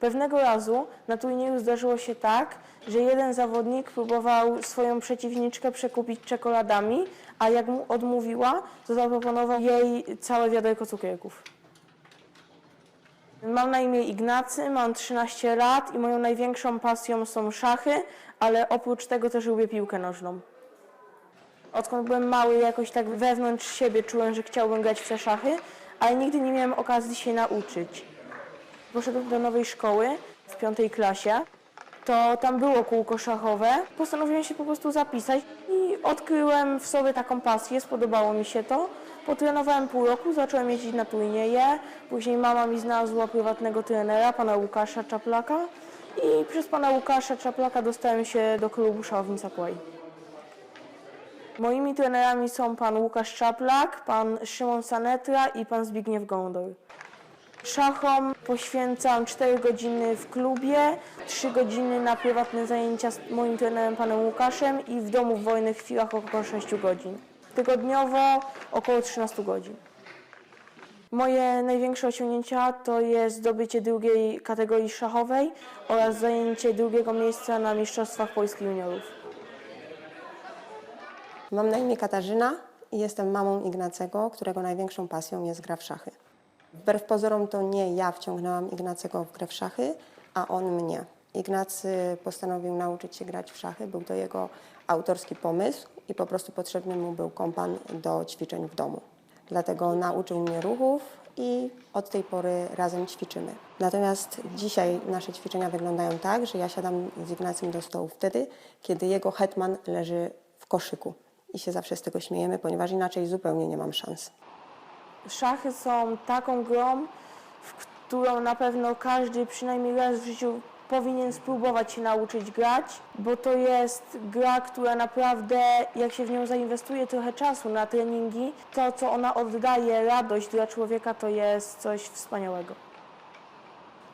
Pewnego razu na turnieju zdarzyło się tak, że jeden zawodnik próbował swoją przeciwniczkę przekupić czekoladami, a jak mu odmówiła, to zaproponował jej całe wiaderko cukierków. Mam na imię Ignacy, mam 13 lat i moją największą pasją są szachy, ale oprócz tego też lubię piłkę nożną. Odkąd byłem mały, jakoś tak wewnątrz siebie czułem, że chciałbym grać w te szachy, ale nigdy nie miałem okazji się nauczyć. Poszedłem do nowej szkoły w piątej klasie, to tam było kółko szachowe. Postanowiłem się po prostu zapisać i odkryłem w sobie taką pasję, spodobało mi się to. Potrenowałem pół roku, zacząłem jeździć na turnieje. Później mama mi znalazła prywatnego trenera, pana Łukasza Czaplaka. I przez pana Łukasza Czaplaka dostałem się do klubu Szałownica Kłaj. Moimi trenerami są pan Łukasz Czaplak, pan Szymon Sanetra i pan Zbigniew Gondor. Szachom poświęcam 4 godziny w klubie, 3 godziny na prywatne zajęcia z moim trenerem panem Łukaszem i w domu w wolnych chwilach około 6 godzin. Tygodniowo około 13 godzin. Moje największe osiągnięcia to jest zdobycie drugiej kategorii szachowej oraz zajęcie drugiego miejsca na Mistrzostwach Polski Juniorów. Mam na imię Katarzyna i jestem mamą Ignacego, którego największą pasją jest gra w szachy. Wbrew pozorom to nie ja wciągnęłam Ignacego w grę w szachy, a on mnie. Ignacy postanowił nauczyć się grać w szachy, był to jego autorski pomysł i po prostu potrzebny mu był kompan do ćwiczeń w domu. Dlatego nauczył mnie ruchów i od tej pory razem ćwiczymy. Natomiast dzisiaj nasze ćwiczenia wyglądają tak, że ja siadam z Ignacym do stołu wtedy, kiedy jego hetman leży w koszyku. I się zawsze z tego śmiejemy, ponieważ inaczej zupełnie nie mam szans. Szachy są taką grą, w którą na pewno każdy przynajmniej raz w życiu powinien spróbować się nauczyć grać, bo to jest gra, która naprawdę, jak się w nią zainwestuje trochę czasu na treningi, to co ona oddaje, radość dla człowieka, to jest coś wspaniałego.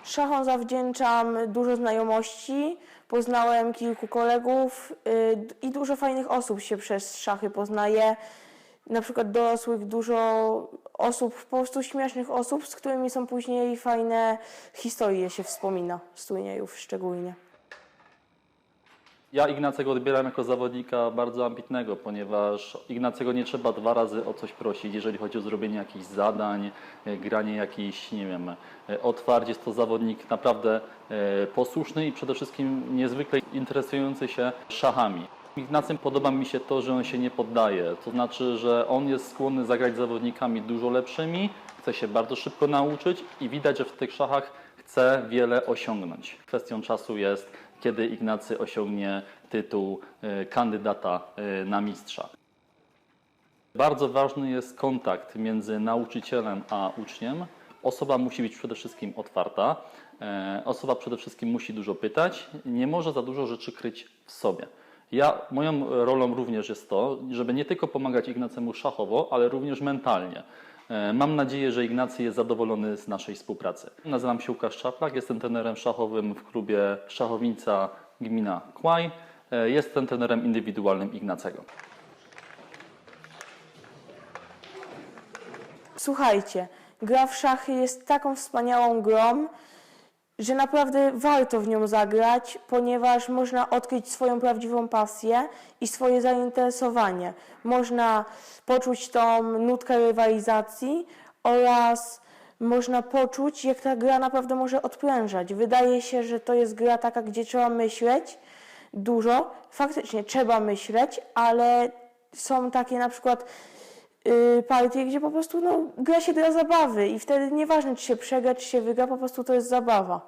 Szachom zawdzięczam dużo znajomości, poznałem kilku kolegów yy, i dużo fajnych osób się przez szachy poznaje. Na przykład dorosłych, dużo osób, po prostu śmiesznych osób, z którymi są później fajne historie się wspomina z turniejów szczególnie. Ja Ignacego odbieram jako zawodnika bardzo ambitnego, ponieważ Ignacego nie trzeba dwa razy o coś prosić, jeżeli chodzi o zrobienie jakichś zadań, e, granie jakichś, nie wiem, e, otwarć. Jest to zawodnik naprawdę e, posłuszny i przede wszystkim niezwykle interesujący się szachami. Ignacym podoba mi się to, że on się nie poddaje. To znaczy, że on jest skłonny zagrać z zawodnikami dużo lepszymi, chce się bardzo szybko nauczyć i widać, że w tych szachach chce wiele osiągnąć. Kwestią czasu jest, kiedy Ignacy osiągnie tytuł e, kandydata e, na mistrza. Bardzo ważny jest kontakt między nauczycielem a uczniem. Osoba musi być przede wszystkim otwarta. E, Osoba przede wszystkim musi dużo pytać. Nie może za dużo rzeczy kryć w sobie. Ja, moją rolą również jest to, żeby nie tylko pomagać Ignacemu szachowo, ale również mentalnie. E, Mam nadzieję, że Ignacy jest zadowolony z naszej współpracy. Nazywam się Łukasz Czaplak, jestem trenerem szachowym w klubie Szachownica Gmina Kłaj. E, Jestem trenerem indywidualnym Ignacego. Słuchajcie, gra w szachy jest taką wspaniałą grą, że naprawdę warto w nią zagrać, ponieważ można odkryć swoją prawdziwą pasję i swoje zainteresowanie. Można poczuć tą nutkę rywalizacji oraz można poczuć, jak ta gra naprawdę może odprężać. Wydaje się, że to jest gra taka, gdzie trzeba myśleć dużo. Faktycznie trzeba myśleć, ale są takie na przykład y, partie, gdzie po prostu no, gra się dla zabawy i wtedy nieważne, czy się przegra, czy się wygra, po prostu to jest zabawa.